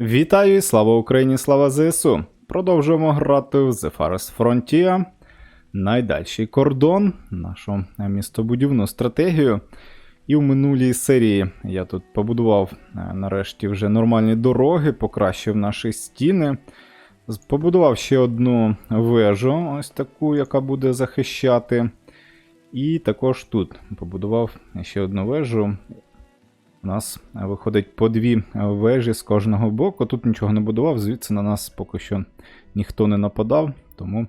Вітаю і слава Україні, слава ЗСУ! Продовжуємо грати в The Forest Frontier. Найдальший кордон, нашу містобудівну стратегію. І в минулій серії я тут побудував е, нарешті вже нормальні дороги, покращив наші стіни. Побудував ще одну вежу, ось таку, яка буде захищати. І також тут побудував ще одну вежу. У нас виходить по дві вежі з кожного боку. Тут нічого не будував, звідси на нас поки що ніхто не нападав, тому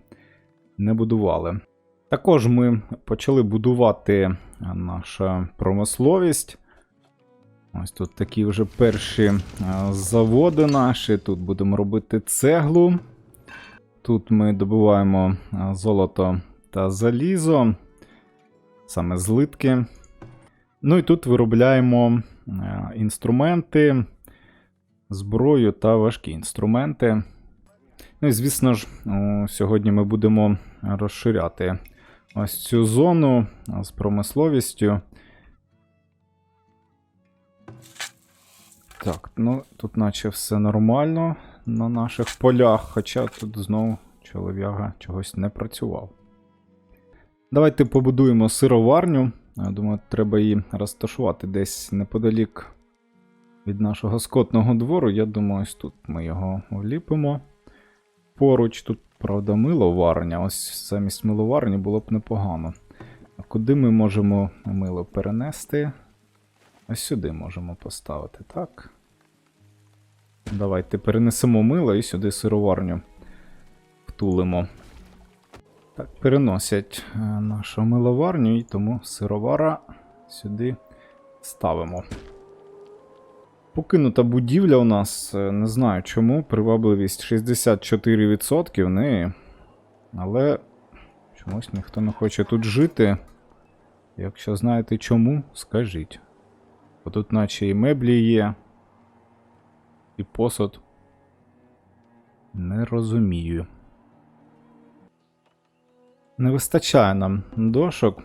не будували. Також ми почали будувати нашу промисловість. Ось тут такі вже перші е, заводи наші. Тут будемо робити цеглу. Тут ми добуваємо е, золото та залізо, саме злитки. Ну і тут виробляємо інструменти, зброю та важкі інструменти. Ну і звісно ж, сьогодні ми будемо розширяти ось цю зону з промисловістю. Так, ну тут наче все нормально на наших полях, хоча тут знову чолов'яга чогось не працював. Давайте побудуємо сироварню. Я думаю, треба її розташувати десь неподалік від нашого скотного двору. Я думаю, ось тут ми його вліпимо. Поруч тут, правда, миловарня. Ось замість миловарні було б непогано. А куди ми можемо мило перенести? Ось сюди можемо поставити, так? Давайте перенесемо мило і сюди сироварню втулимо. Так, переносять е, нашу миловарню, і тому сировара сюди ставимо. Покинута будівля у нас, е, не знаю чому, привабливість 64% в. Але чомусь ніхто не хоче тут жити. Якщо знаєте чому, скажіть. Бо тут наче і меблі є, і посуд. Не розумію. Не вистачає нам дошок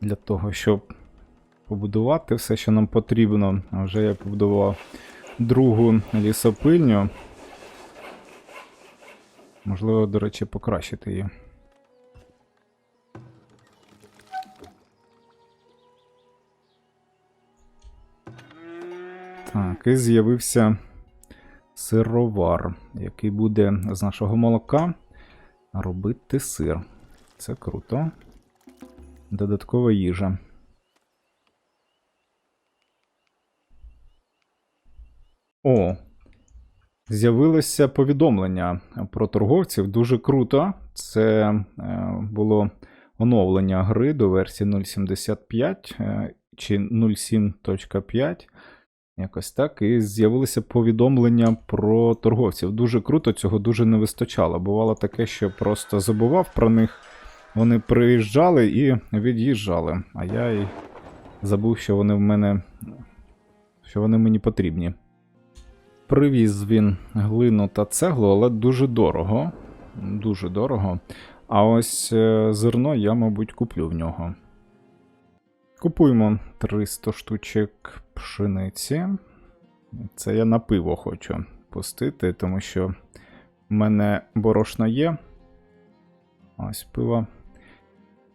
для того, щоб побудувати все, що нам потрібно. А вже я побудував другу лісопильню. Можливо, до речі, покращити її. Так, і з'явився сировар, який буде з нашого молока робити сир. Це круто. Додаткова їжа. О, з'явилося повідомлення про торговців. Дуже круто. Це е, було оновлення гри до версії 0.75 е, чи 0.7.5. Якось так. І з'явилися повідомлення про торговців. Дуже круто, цього дуже не вистачало. Бувало таке, що просто забував про них. Вони приїжджали і від'їжджали. А я й забув, що вони в мене. що вони мені потрібні. Привіз він глину та цеглу, але дуже дорого. Дуже дорого. А ось е, зерно я, мабуть, куплю в нього. Купуємо 300 штучок пшениці. Це я на пиво хочу пустити, тому що в мене борошно є. Ось пиво.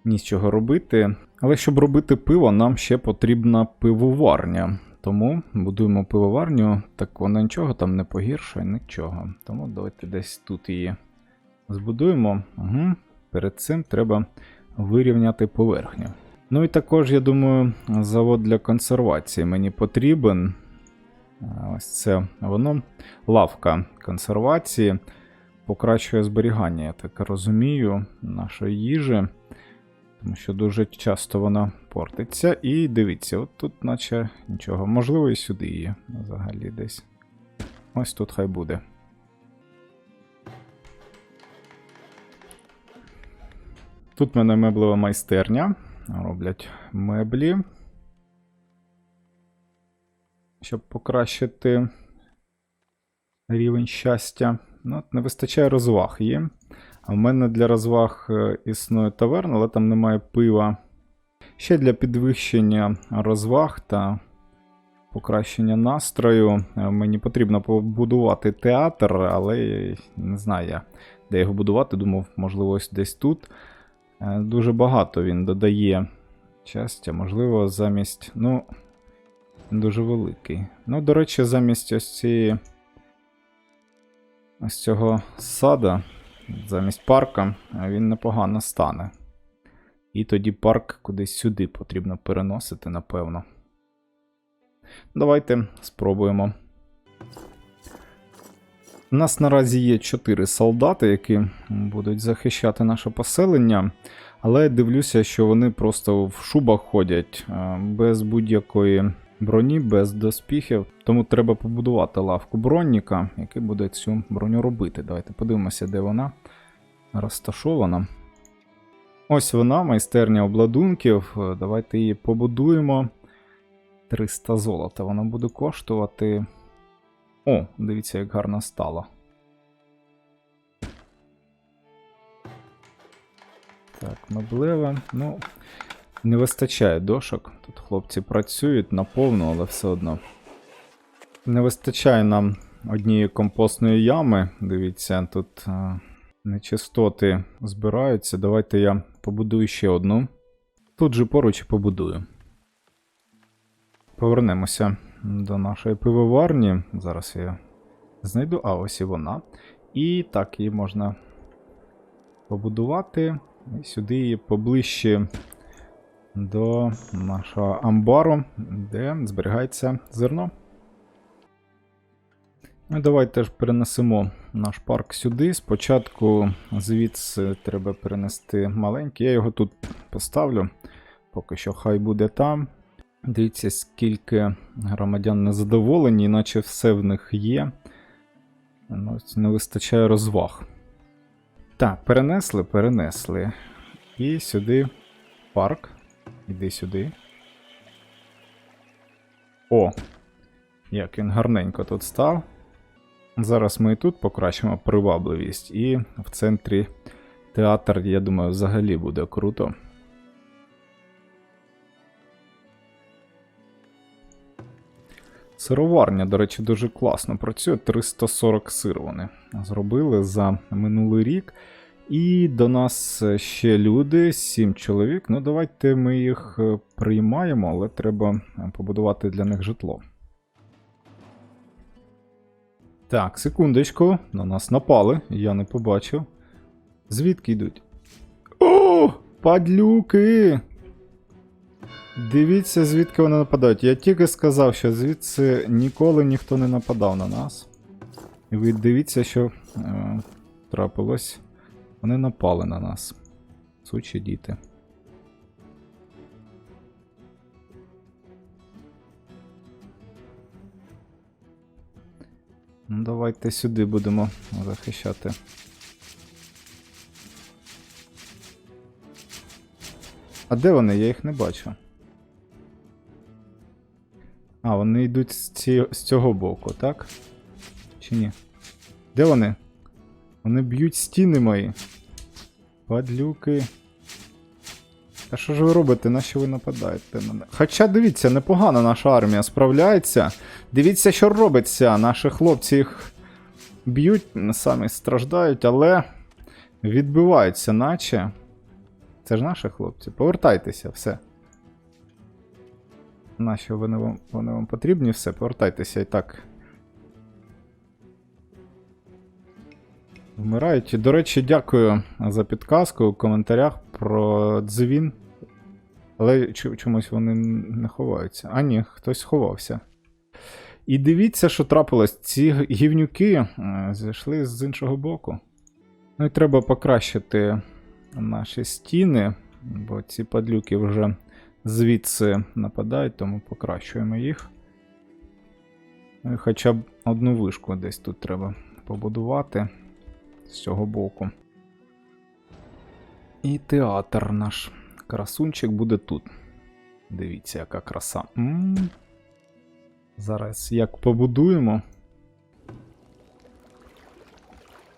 Нічого робити. Але щоб робити пиво, нам ще потрібна пивоварня. Тому будуємо пивоварню, так вона нічого там не погіршує, нічого. Тому давайте десь тут її збудуємо. Угу. Перед цим треба вирівняти поверхню. Ну і також, я думаю, завод для консервації мені потрібен. Ось це воно. Лавка консервації покращує зберігання, я так розумію, нашої їжі. Тому що дуже часто вона портиться. І дивіться, от тут, наче нічого. Можливо, і сюди її взагалі десь. Ось тут хай буде. Тут в мене меблева майстерня. Роблять меблі. Щоб покращити рівень щастя. Ну, от не вистачає розваг їм. А в мене для розваг е, існує таверна, але там немає пива. Ще для підвищення розваг та покращення настрою. Е, Мені потрібно побудувати театр, але не знаю де його будувати. Думав, можливо, ось десь тут. Е, Дуже багато він додає щастя, можливо, замість. Ну, дуже великий. Ну, до речі, замість ось цієї. Ось цього сада, замість парка, він непогано стане. І тоді парк кудись сюди потрібно переносити, напевно. Давайте спробуємо. У нас наразі є 4 солдати, які будуть захищати наше поселення. Але дивлюся, що вони просто в шубах ходять без будь-якої броні, без доспіхів. Тому треба побудувати лавку бронніка, який буде цю броню робити. Давайте подивимося, де вона розташована. Ось вона, майстерня обладунків. Давайте її побудуємо. 300 золота. Вона буде коштувати. О, дивіться, як гарно стало. Так, меблева. Ну, не вистачає дошок. Тут хлопці працюють наповну, але все одно. Не вистачає нам однієї компостної ями. Дивіться, тут е, нечистоти збираються. Давайте я побудую ще одну. Тут же поруч і побудую. Повернемося до нашої пивоварні. Зараз я знайду. А, ось і вона. І так, її можна побудувати. І сюди її поближче до нашого амбару, де зберігається зерно. Ну, давайте ж перенесемо наш парк сюди. Спочатку звідси треба перенести маленький. Я його тут поставлю. Поки що хай буде там. Дивіться, скільки громадян незадоволені, іначе все в них є. Ну, Не вистачає розваг. Так, перенесли, перенесли. І сюди парк. Іди сюди. О! Як він гарненько тут став. Зараз ми і тут покращимо привабливість, і в центрі театр, я думаю, взагалі буде круто. Сироварня, до речі, дуже класно працює. 340 сир вони зробили за минулий рік. І до нас ще люди, 7 чоловік. Ну, давайте ми їх е, приймаємо, але треба е, побудувати для них житло. Так, секундочку, на нас напали, я не побачив. Звідки йдуть? О! Падлюки! Дивіться, звідки вони нападають. Я тільки сказав, що звідси ніколи ніхто не нападав на нас. І ви дивіться, що е, трапилось. Вони напали на нас. Сучі діти. Ну, давайте сюди будемо захищати. А де вони? Я їх не бачу. А, вони йдуть з, ці... з цього боку, так? Чи ні? Де вони? Вони б'ють стіни мої. Падлюки. А що ж ви робите? На що ви нападаєте на? Хоча дивіться, непогано наша армія справляється. Дивіться, що робиться. Наші хлопці їх б'ють, самі страждають, але відбиваються, наче. Це ж наші хлопці. Повертайтеся, все. Нащо вони вам, вони вам потрібні? Все, повертайтеся і так. Вмирають. До речі, дякую за підказку у коментарях про дзвін. Але чомусь вони не ховаються. А ні, хтось ховався. І дивіться, що трапилось. Ці гівнюки е, зайшли з іншого боку. Ну і треба покращити наші стіни, бо ці падлюки вже звідси нападають, тому покращуємо їх. Ну Хоча б одну вишку десь тут треба побудувати з цього боку. І театр наш красунчик буде тут. Дивіться, яка краса. м Зараз як побудуємо.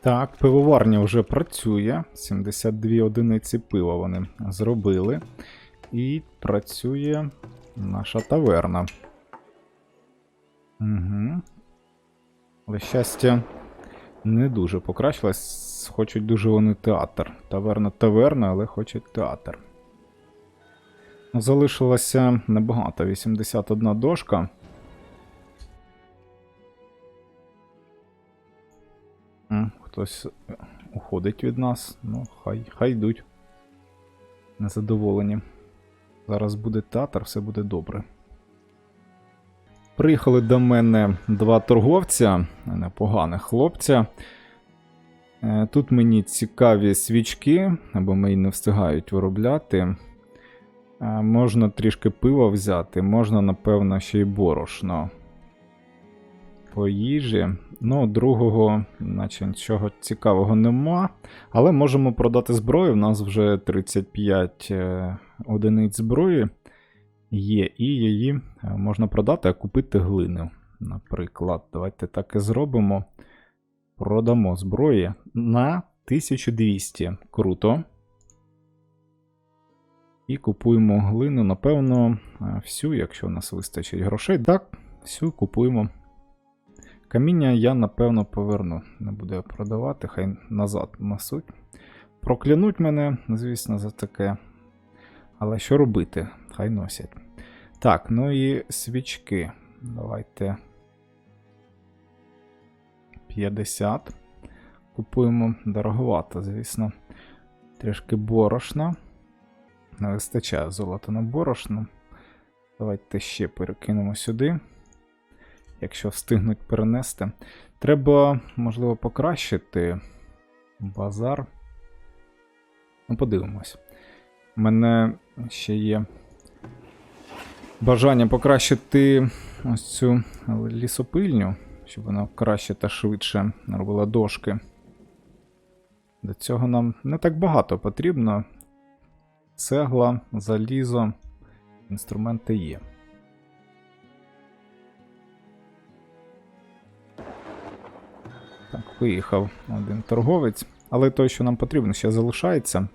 Так, пивоварня вже працює. 72 одиниці пива вони зробили. І працює наша таверна. Угу. Але щастя не дуже покращилось. Хочуть дуже вони театр. Таверна таверна, але хочуть театр. Ну, Залишилося небагато. 81 дошка. Хтось е, уходить від нас. Ну, хай, хай йдуть. Незадоволені. Зараз буде театр, все буде добре. Приїхали до мене два торговця, непоганих хлопця. Е, Тут мені цікаві свічки, або мої не встигають виробляти. Е, Можна трішки пива взяти, можна, напевно, ще й борошно. По їжі. Ну, другого, наче нічого цікавого нема. Але можемо продати зброю. У нас вже 35 е, одиниць зброї є, і її е, можна продати, а купити глину. Наприклад, давайте так і зробимо. Продамо зброї на 1200. Круто. І купуємо глину, напевно, е, всю, якщо у нас вистачить грошей. Так, всю купуємо. Каміння я, напевно, поверну. Не буду я продавати, хай назад несуть. Проклянуть мене, звісно, за таке. Але що робити? Хай носять. Так, ну і свічки. Давайте. 50. Купуємо дороговато, звісно. Трішки борошна. Не вистачає золота на борошно. Давайте ще перекинемо сюди. Якщо встигнуть перенести. Треба, можливо, покращити базар. Ну, подивимось. У мене ще є бажання покращити ось цю лісопильню, щоб вона краще та швидше робила дошки. До цього нам не так багато потрібно. Цегла, залізо, інструменти є. Так, виїхав один торговець, але той, що нам потрібно, ще залишається.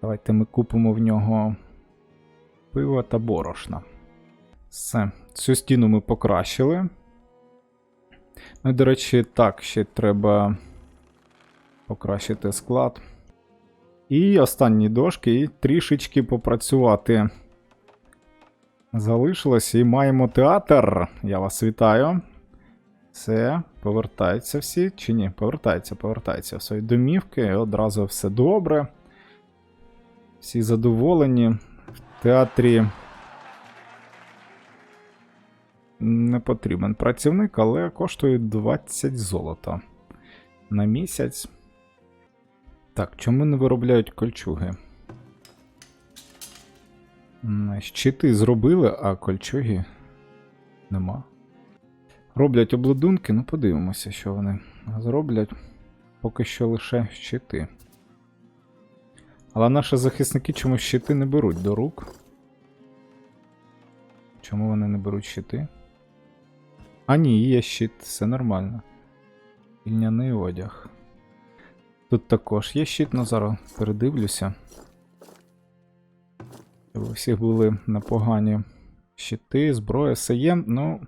Давайте ми купимо в нього пиво та борошна. Все, цю стіну ми покращили. Ну, до речі, так, ще треба покращити склад. І останні дошки, і трішечки попрацювати. Залишилось і маємо театр. Я вас вітаю. Все, повертаються всі чи ні? Повертаються, повертаються в свої домівки. і Одразу все добре. Всі задоволені. Театрі не потрібен працівник, але коштує 20 золота на місяць. Так, чому не виробляють кольчуги? Щити зробили, а кольчуги нема. Роблять обладунки, ну подивимося, що вони зроблять. Поки що лише щити. Але наші захисники чомусь щити не беруть до рук. Чому вони не беруть щити? А ні, є щит, все нормально. Ільняний одяг. Тут також є щит, но зараз передивлюся. У всіх були непогані щити, зброя, все є. Ну,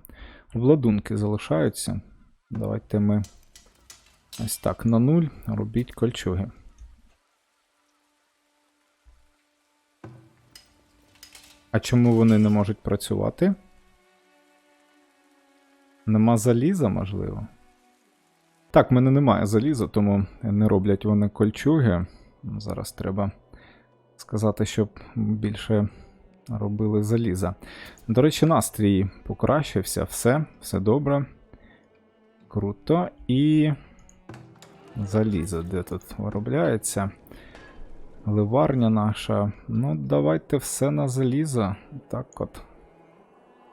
обладунки залишаються. Давайте ми ось так на нуль робіть кольчуги. А чому вони не можуть працювати? Нема заліза, можливо. Так, в мене немає заліза, тому не роблять вони кольчуги. Зараз треба сказати, щоб більше робили заліза. До речі, настрій покращився, все, все добре. Круто. І залізо, де тут виробляється. Ливарня наша. Ну, давайте все на залізо. Так от.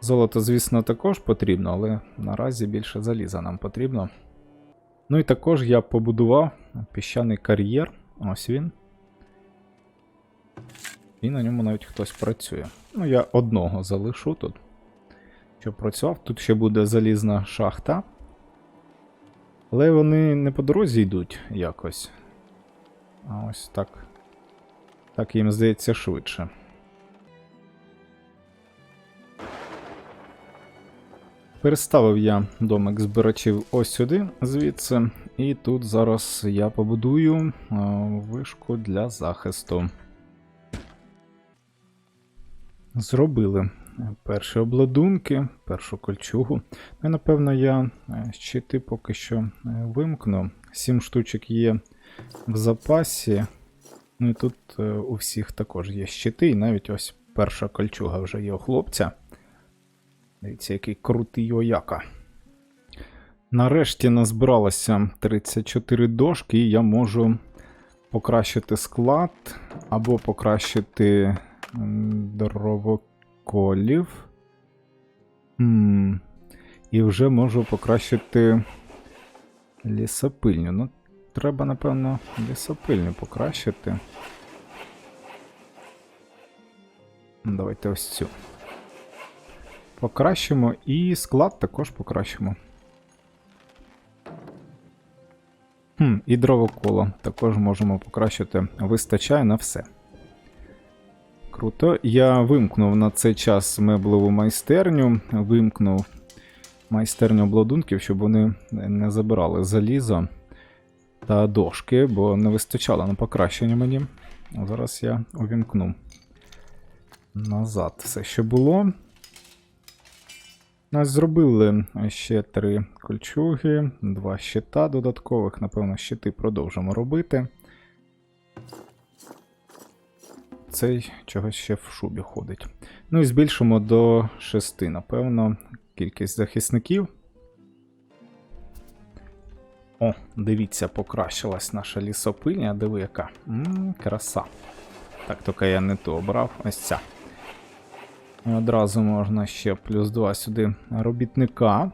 Золото, звісно, також потрібно, але наразі більше заліза нам потрібно. Ну і також я побудував піщаний кар'єр. Ось він. І на ньому навіть хтось працює. Ну, я одного залишу тут. Щоб працював. Тут ще буде залізна шахта. Але вони не по дорозі йдуть якось. А ось так. Так їм здається швидше. Переставив я домик збирачів ось сюди, звідси, і тут зараз я побудую е, вишку для захисту. Зробили перші обладунки, першу кольчугу. Ну, і, напевно, я е, щити поки що е, вимкну. Сім штучок є в запасі. Ну і тут е, у всіх також є щити, і навіть ось перша кольчуга вже є у хлопця. Дивіться, який крутий вояка. Нарешті назбиралося 34 дошки, і я можу покращити склад або покращити м, дровоколів. М, І вже можу покращити лісопильню. Ну, треба, напевно, лісопильню покращити. Давайте ось цю. Покращимо і склад також покращимо. Хм, і дровоколо також можемо покращити. Вистачає на все. Круто. Я вимкнув на цей час меблеву майстерню, вимкнув майстерню обладунків, щоб вони не забирали залізо та дошки, бо не вистачало на покращення мені. Зараз я увімкну назад все, що було. Нас зробили ще три кольчуги, два щита додаткових. Напевно, щити продовжимо робити. Цей чогось ще в шубі ходить. Ну і збільшимо до 6, напевно, кількість захисників. О, дивіться, покращилась наша лісопильня. Диви, яка. Ммм, краса. Так, тільки я не ту обрав. Ось ця. Одразу можна ще плюс 2 сюди робітника.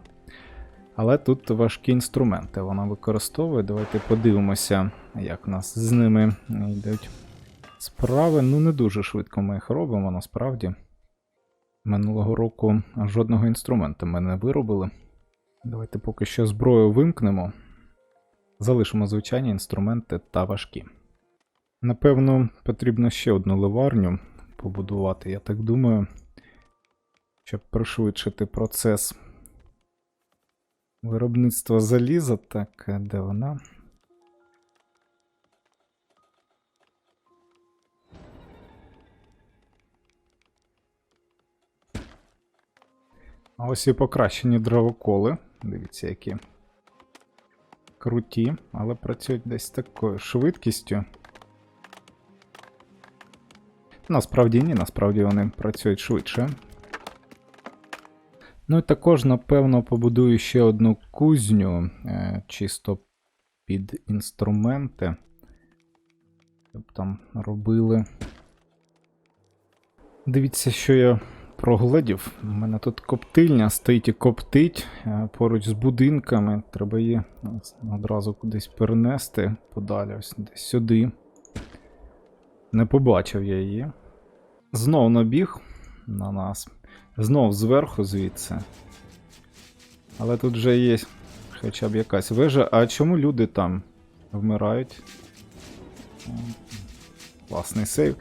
Але тут важкі інструменти вона використовує. Давайте подивимося, як у нас з ними йдуть справи. Ну, не дуже швидко ми їх робимо, насправді. Минулого року жодного інструмента ми не виробили. Давайте поки що зброю вимкнемо. Залишимо звичайні інструменти та важкі. Напевно, потрібно ще одну ливарню побудувати, я так думаю щоб пришвидшити процес виробництва заліза. Так, де вона? А ось і покращені дровоколи. Дивіться, які круті, але працюють десь такою швидкістю. Насправді ні, насправді вони працюють швидше. Ну і також, напевно, побудую ще одну кузню, е, чисто під інструменти. Щоб там робили. Дивіться, що я прогледів. У мене тут коптильня стоїть і коптить е, поруч з будинками. Треба її одразу кудись перенести подалі, ось десь сюди. Не побачив я її. Знов набіг на нас. Знов зверху звідси. Але тут вже є хоча б якась вежа. А чому люди там вмирають? Класний сейв.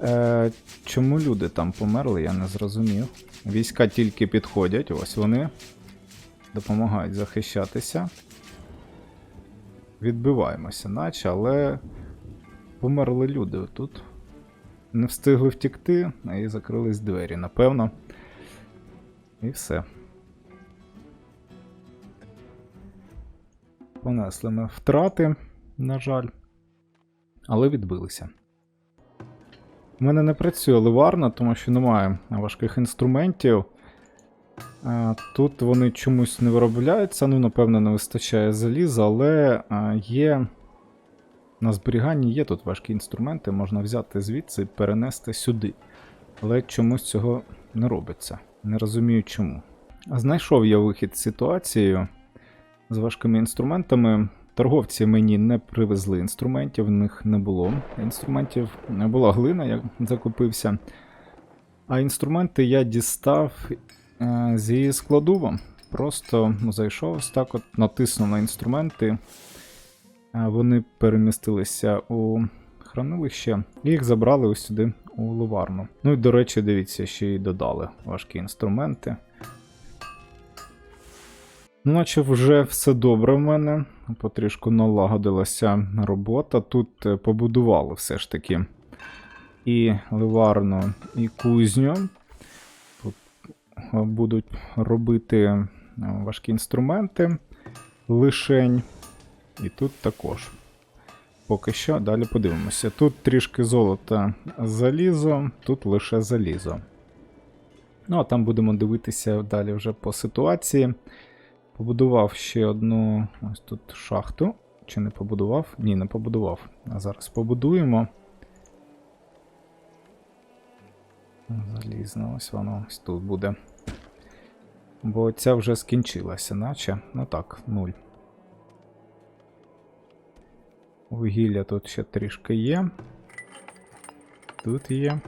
Е, Чому люди там померли, я не зрозумів. Війська тільки підходять, ось вони. Допомагають захищатися. Відбиваємося, наче, але померли люди тут. Не встигли втікти, і закрились двері, напевно. І все. Понесли ми втрати, на жаль, але відбилися. У мене не працює ливарна, тому що немає важких інструментів. Тут вони чомусь не виробляються, ну, напевно, не вистачає заліза, але є. На зберіганні є тут важкі інструменти, можна взяти звідси і перенести сюди. Але чомусь цього не робиться. Не розумію чому. Знайшов я вихід з ситуацією з важкими інструментами. Торговці мені не привезли інструментів, в них не було інструментів. не Була глина, я закупився. А інструменти я дістав е, зі складу. Просто зайшов ось так, от натиснув на інструменти. Вони перемістилися у хранилище і їх забрали ось сюди у луварну. Ну і до речі, дивіться, ще й додали важкі інструменти. Наче вже все добре в мене. Потрішку налагодилася робота. Тут е, побудували все ж таки і ливарну, і кузню. Тут е, будуть робити е, важкі інструменти лишень. І тут також. Поки що, далі подивимося. Тут трішки золота залізо, тут лише залізо. Ну, а там будемо дивитися далі вже по ситуації. Побудував ще одну ось тут шахту. Чи не побудував? Ні, не побудував. А зараз побудуємо. Залізно, ось воно ось тут буде. Бо ця вже скінчилася, наче. Ну так, нуль. Вугілля тут ще трішки є. Тут є.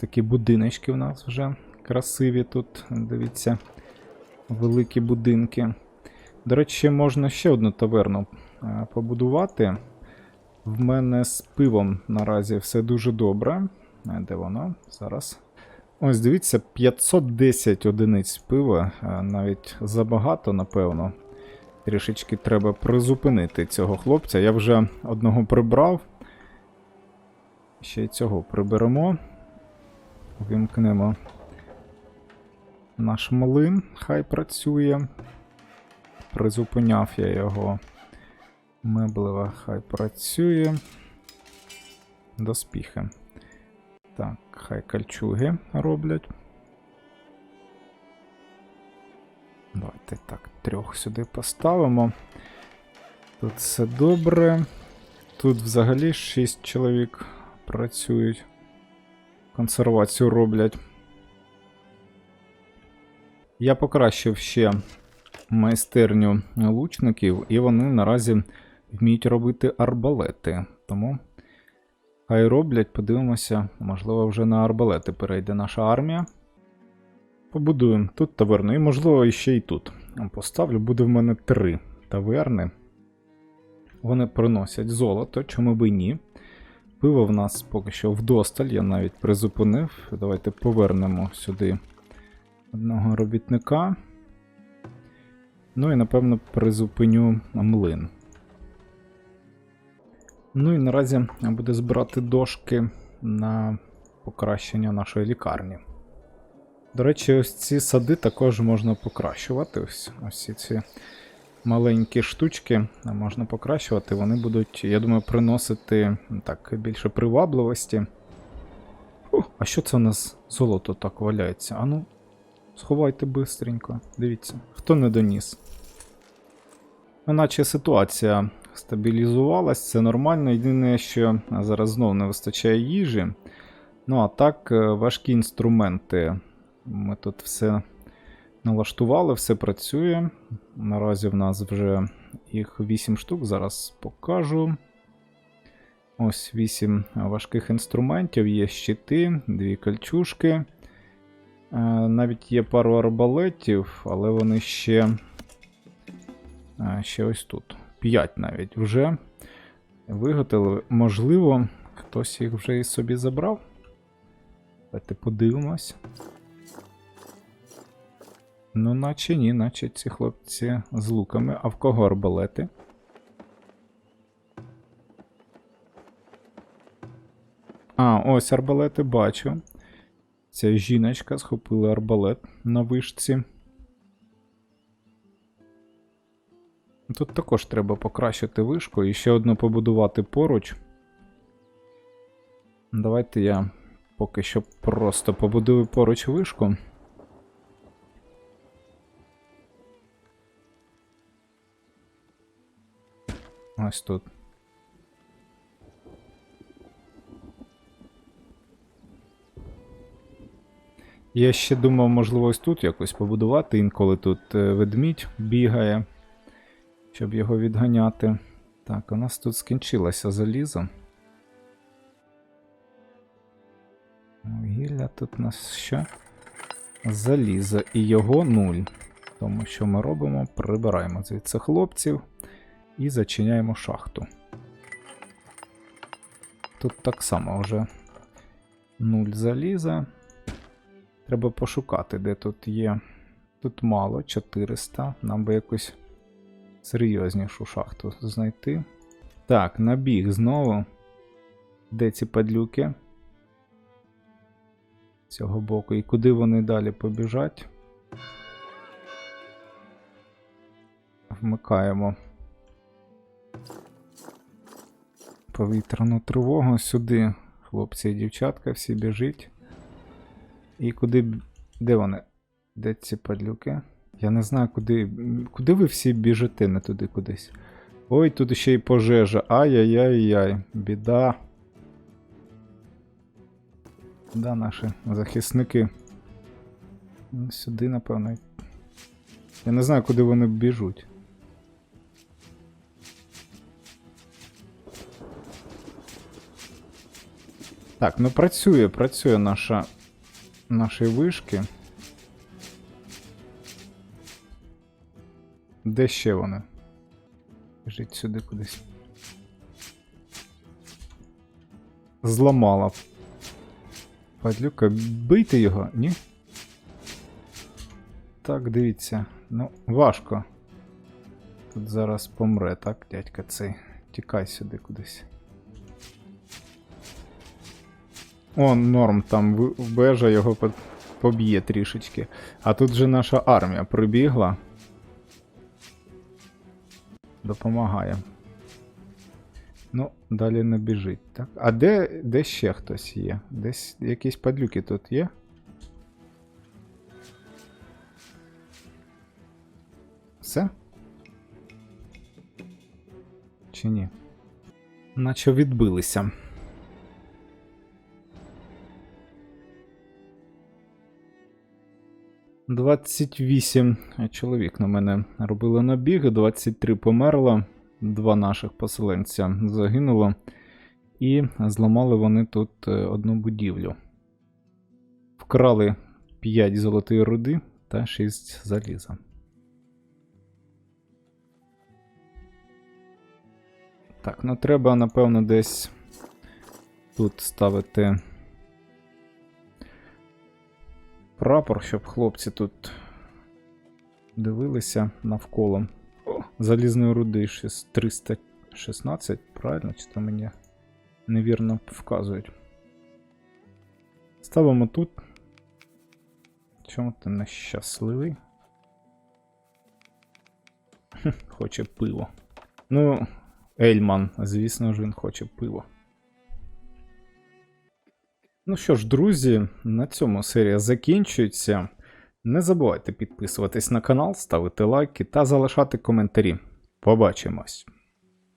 Такі будиночки у нас вже красиві тут. Дивіться, великі будинки. До речі, можна ще одну таверну е, побудувати. В мене з пивом наразі все дуже добре. Е, Де воно? Зараз. Ось дивіться, 510 одиниць пива, е, навіть забагато, напевно. Трішечки треба призупинити цього хлопця. Я вже одного прибрав. Ще й цього приберемо. Вимкнемо наш млин, хай працює. Призупиняв я його. Меблева хай працює. Доспіхи. Так, хай кальчуги роблять. Давайте так, трьох сюди поставимо. Тут все добре. Тут взагалі 6 чоловік працюють. Консервацію роблять. Я покращив ще майстерню лучників, і вони наразі вміють робити арбалети. Тому хай роблять, подивимося, можливо, вже на арбалети перейде наша армія. Побудуємо тут таверну, і, можливо, ще й тут. Поставлю, буде в мене три таверни. Вони приносять золото, чому би ні. Пиво в нас поки що вдосталь, я навіть призупинив. Давайте повернемо сюди одного робітника. Ну і напевно призупиню млин. Ну і наразі буде збирати дошки на покращення нашої лікарні. До речі, ось ці сади також можна покращувати. Ось ось ці маленькі штучки можна покращувати. Вони будуть, я думаю, приносити так, більше привабливості. О, а що це у нас золото так валяється? Ану, сховайте бистренько. Дивіться, хто не доніс. Ну, Наче ситуація стабілізувалась, це нормально. Єдине, що зараз знову не вистачає їжі. Ну, а так, е, важкі інструменти. Ми тут все налаштували, все працює. Наразі в нас вже їх 8 штук, зараз покажу. Ось 8 важких інструментів, є щити, дві кальчушки. Е, Навіть є пару арбалетів, але вони ще. е, Ще ось тут. 5 навіть вже виготовили. Можливо, хтось їх вже і собі забрав. Давайте подивимось. Ну, наче ні, наче ці хлопці з луками. А в кого арбалети? А, ось арбалети бачу. Ця жіночка схопила арбалет на вишці. Тут також треба покращити вишку і ще одну побудувати поруч. Давайте я поки що просто побудую поруч вишку. Ось тут. Я ще думав, можливо, ось тут якось побудувати, інколи тут е, ведмідь бігає, щоб його відганяти. Так, у нас тут скінчилося залізо. Вугілля тут у нас що? Залізо. І його нуль. Тому що ми робимо? Прибираємо звідси хлопців і зачиняємо шахту. Тут так само вже нуль заліза. Треба пошукати, де тут є. Тут мало, 400. Нам би якусь серйознішу шахту знайти. Так, набіг знову. Де ці падлюки? З цього боку. І куди вони далі побіжать? Вмикаємо повітряну тривогу сюди. Хлопці і дівчатка всі біжіть. І куди. Де вони? Де ці падлюки? Я не знаю, куди. Куди ви всі біжите, не туди кудись. Ой, тут ще й пожежа. Ай-яй-яй-яй. Біда. Да, наші захисники. Сюди, напевно. Я не знаю, куди вони біжуть. Так, ну працює, працює наша. Наші вишки. Де ще вони? Біжить сюди кудись. Зламала. Падлюка, бийте його, ні? Так, дивіться. Ну, важко. Тут зараз помре, так, дядька цей. Тікай сюди кудись. О, норм, там в- вежа його поб'є трішечки. А тут же наша армія прибігла. Допомагає. Ну, далі не біжить, так? А де, де ще хтось є? Десь якісь падлюки тут є? Все? Чи ні? Наче відбилися. Двадцять вісім чоловік на мене робили набіг, 23 померло, два наших поселенця загинуло, і зламали вони тут е, одну будівлю. Вкрали 5 золотої руди та 6 заліза. Так, ну треба, напевно, десь тут ставити прапор, щоб хлопці тут дивилися навколо. О, залізної руди щось 316, правильно? Чи то мені невірно вказують. Ставимо тут. Чому ти нещасливий? Хоче пиво. Ну, Ельман, звісно ж, він хоче пиво. Ну що ж, друзі, на цьому серія закінчується. Не забувайте підписуватись на канал, ставити лайки та залишати коментарі. Побачимось!